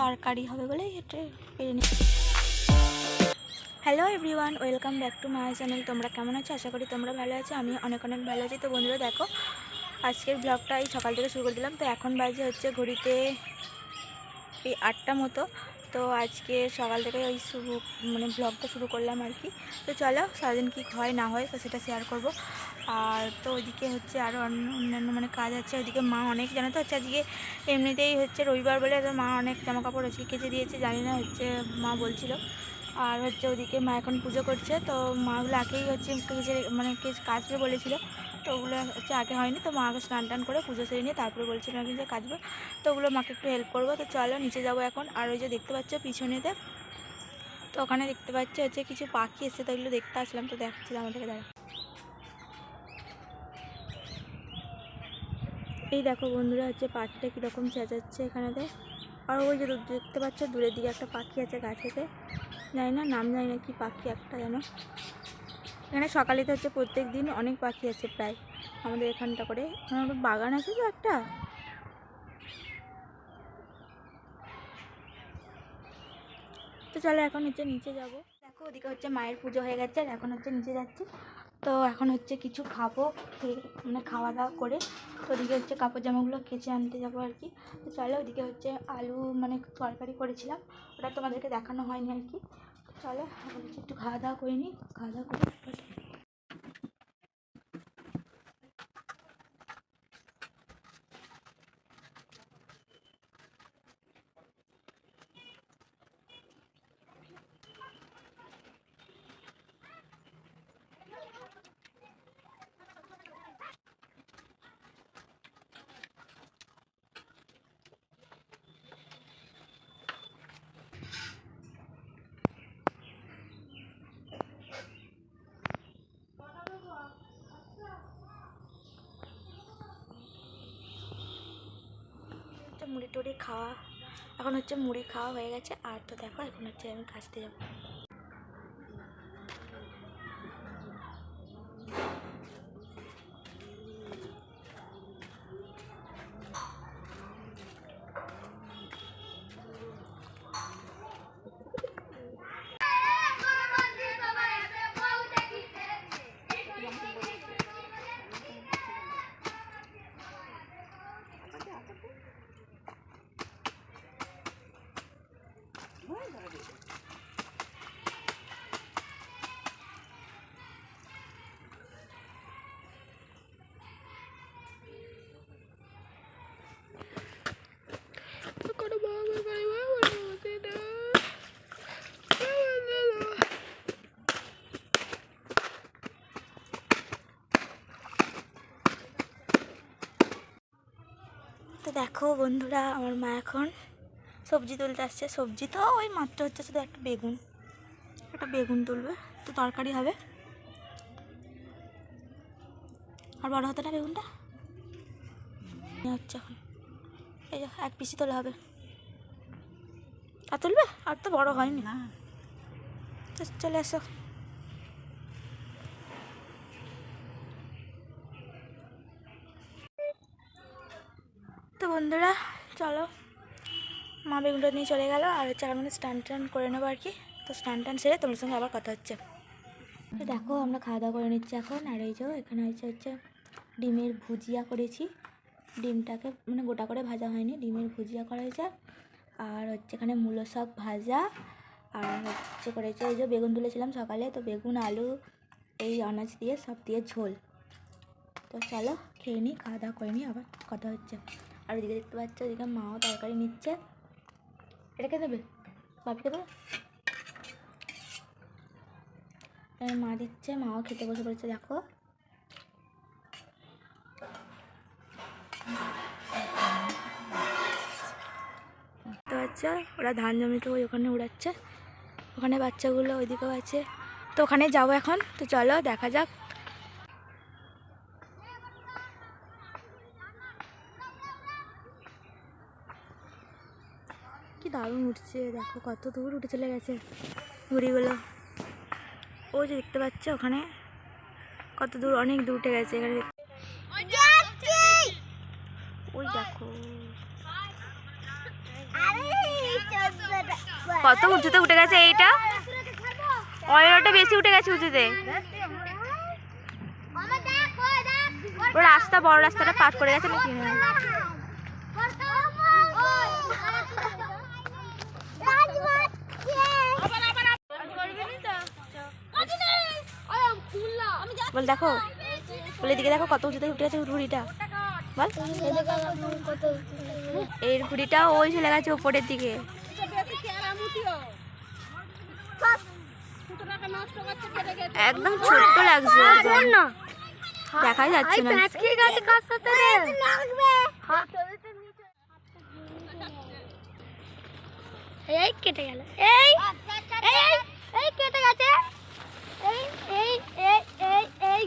তরকারি হবে বলে hello everyone welcome back to my channel তোমরা কেমন আছো? আশা করি তোমরা ভালো আছো আমি অনেক অনেক ভালো আছি। তো বন্ধুরা, দেখো, আজকের ব্লগটা এই সকাল থেকে শুরু করে দিলাম। তো এখন বাজে হচ্ছে ঘড়িতে এই আটটা মতো। তো আজকে সকাল থেকে ওই শুরু মানে ব্লগটা শুরু করলাম আর কি। তো চলো, সারাদিন কী হয় না হয়, তো সেটা শেয়ার করব। আর তো ওইদিকে হচ্ছে আরও অন্য অন্যান্য মানে কাজ আছে, ওইদিকে মা অনেক জানো তো, হচ্ছে আজকে এমনিতেই হচ্ছে রবিবার বলে মা অনেক জামা কাপড় আজকে কেচে দিয়েছে, জানি না হচ্ছে মা বলছিল। আর হচ্ছে ওদিকে মা এখন পুজো করছে, তো মাগুলো আগেই হচ্ছে কেচে মানে কেচ, কাচবে বলেছিল। তো ওগুলো হচ্ছে আগে হয়নি, তো মা আগে স্নান টান করে পুজো সেরে নিয়ে তারপরে বলছিল নাকি যে কাচবে। তো ওগুলো মাকে একটু হেল্প করব, তো চলো নিচে যাব এখন। আর ওই যে দেখতে পাচ্ছ পিছনেতে, তো ওখানে দেখতে পাচ্ছ হচ্ছে কিছু পাখি এসছে, তো ওগুলো দেখতে আসলাম, তো দেখাচ্ছি আমাদেরকে দাঁড়া এই দেখো বন্ধুরা, হচ্ছে পাখিটা কীরকম চেঁচাচ্ছে এখানেতে আর ওই যে দেখতে পাচ্ছ, দূরের দিকে একটা পাখি আছে গাছেতে। জানি না, নাম জানি না কি পাখি একটা যেন। এখানে সকালেতে হচ্ছে প্রত্যেক দিন অনেক পাখি আছে প্রায় আমাদের এখানটা করে। একটা বাগান আছে তো একটা? তো চলো এখন হচ্ছে নিচে যাব। দেখো, ওদিকে হচ্ছে মায়ের পুজো হয়ে গেছে, আর এখন হচ্ছে নিচে যাচ্ছি। তো এখন হচ্ছে কিছু খাব, খেয়ে মানে খাওয়া দাওয়া করে। তো ওদিকে হচ্ছে কাপড় জামাগুলো কেচে আনতে যাব আর কি। তো চলো ওদিকে হচ্ছে আলু মানে তরকারি করেছিলাম, ওটা তোমাদেরকে দেখানো হয়নি আর কি। চলো একটু খাওয়া দাওয়া করে নিই। খাওয়া দাওয়া করে টুড়ি খাওয়া, এখন হচ্ছে মুড়ি খাওয়া হয়ে গেছে। আর তো দেখো, এখন হচ্ছে আমি কাচতে যাব তো দেখো বন্ধুরা আমার মা এখন সবজি তুলতে আসছে। সবজি তো ওই মাত্র হচ্ছে শুধু একটা বেগুন। একটা বেগুন তুলবে তো তরকারি হবে। আর বড় হতো না বেগুনটা? হচ্ছে এখন। এই যে এক পিসি তোলা হবে। আর তুলবে? আর তো বড় হয়নি। না। চলে এসো। বন্ধুরা, চলো। মা বেগুনটা নিয়ে চলে গেল, আর হচ্ছে আমরা স্টান টান করে নেব আর কি। তো স্টান টান সেরে তোমার সঙ্গে আবার কথা হচ্ছে। দেখো, আমরা খাওয়া দাওয়া করে নিচ্ছি এখন, আর এই যে এখানে হচ্ছে হচ্ছে ডিমের ভুজিয়া করেছি। ডিমটাকে মানে গোটা করে ভাজা হয়নি, ডিমের ভুজিয়া করা হয়েছে। আর হচ্ছে এখানে মূলো শাক ভাজা। আর হচ্ছে করেছে এই যে বেগুন তুলেছিলাম সকালে, তো বেগুন, আলু, এই আনাজ দিয়ে, সব দিয়ে ঝোল। তো চলো, খেয়ে নিই খাওয়া দাওয়া করে নিই আবার কথা হচ্ছে। আর ওদিকে দেখতে পাচ্ছ ওদিকে মাও তরকারি নিচ্ছে। এটা কে দেবে? বাপিকে দেবে? মা দিচ্ছে, মাও খেতে বসে পড়েছে, দেখো। ওরা ধান জমিতে ওই ওখানে উড়াচ্ছে। ওখানে বাচ্চাগুলো ওইদিকেও আছে। তো ওখানে যাব এখন। তো চলো, দেখা যাক। দারুণ উঠছে, দেখো কত দূর উঠে চলে গেছে ঘুড়িগুলো ও যে দেখতে পাচ্ছ ওখানে কত দূর, অনেক দূর উঠে গেছে এখানে। ওই দেখো। কত উঁচুতে উঠে গেছে এইটা? অয়টা বেশি উঠে গেছে উঁচুতে। রাস্তা, বড় রাস্তাটা পার করে গেছে নাকি? বল দেখো। বলে দিকে দেখো কত উঁচুতে উঠে গেছে ঘুড়িটা বল। এই ঘুড়িটা ওই চলে গেছে উপরের দিকে। একদম ছোট্ট লাগছে। দেখাই যাচ্ছে না। এই কেটে গেল। এই কেটে গেছে এই এই এই এই এই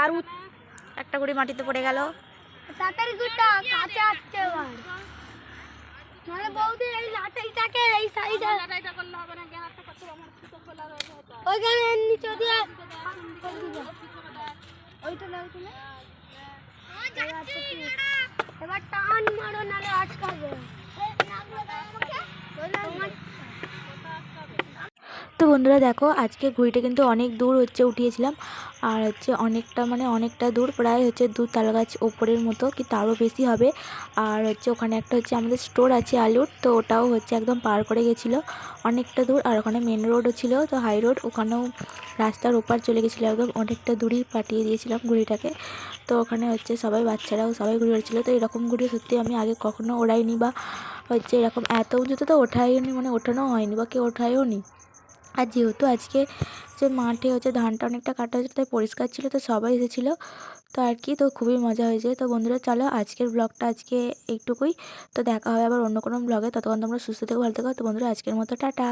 এবার একটা ঘুড়ি মাটিতে পড়ে গেল তাড়াতাড়ি গুটা কাছে আসছে নাহলে বৌদি এই লাটাইটাকে এই সাইডে লাটাইটা করলে হবে না গ্যাসটা কত আমার ফুটো খোলা রয়েছে ওইখানে নিচে দিয়ে ওইটা নাও তুমি এবার টান মারো নালে আটকাবে তোমার তো বন্ধুরা দেখো, আজকে ঘুড়িটা কিন্তু অনেক দূর হচ্ছে উঠিয়েছিলাম। আর হচ্ছে অনেকটা মানে অনেকটা দূর, প্রায় হচ্ছে দু তাল গাছ ওপরের মতো, কি তারও বেশি হবে। আর হচ্ছে ওখানে একটা হচ্ছে আমাদের স্টোর আছে আলুর, তো ওটাও হচ্ছে একদম পার করে গেছিল। অনেকটা দূর, আর ওখানে মেন রোডও ছিল, তো হাই রোড ওখানেও রাস্তার ওপার চলে গেছিল একদম, অনেকটা দূরই পাঠিয়ে দিয়েছিলাম ঘুড়িটাকে। তো ওখানে হচ্ছে সবাই বাচ্চারাও সবাই ঘুরে উড়ছিল তো এরকম ঘুড়ি সত্যি আমি আগে কখনো ওড়াইনি বা হচ্ছে এরকম এত উঁচুতে তো ওঠাইনি মানে ওঠানো হয়নি বা কেউ ওঠায়ও নি আর যেহেতু আজকে যে মাঠে হচ্ছে ধানটা অনেকটা কাটা হয়েছে তাই পরিষ্কার ছিল, তো সবাই এসেছিল। তো আর কি, তো খুবই মজা হয়েছে। তো বন্ধুরা, চলো আজকের ব্লগটা আজকে একটুকুই তো দেখা হবে আবার অন্য কোনো ব্লগে। ততক্ষণ তোমরা সুস্থ থেকো, ভালো থেকো। তো বন্ধুরা, আজকের মতো, টাটা।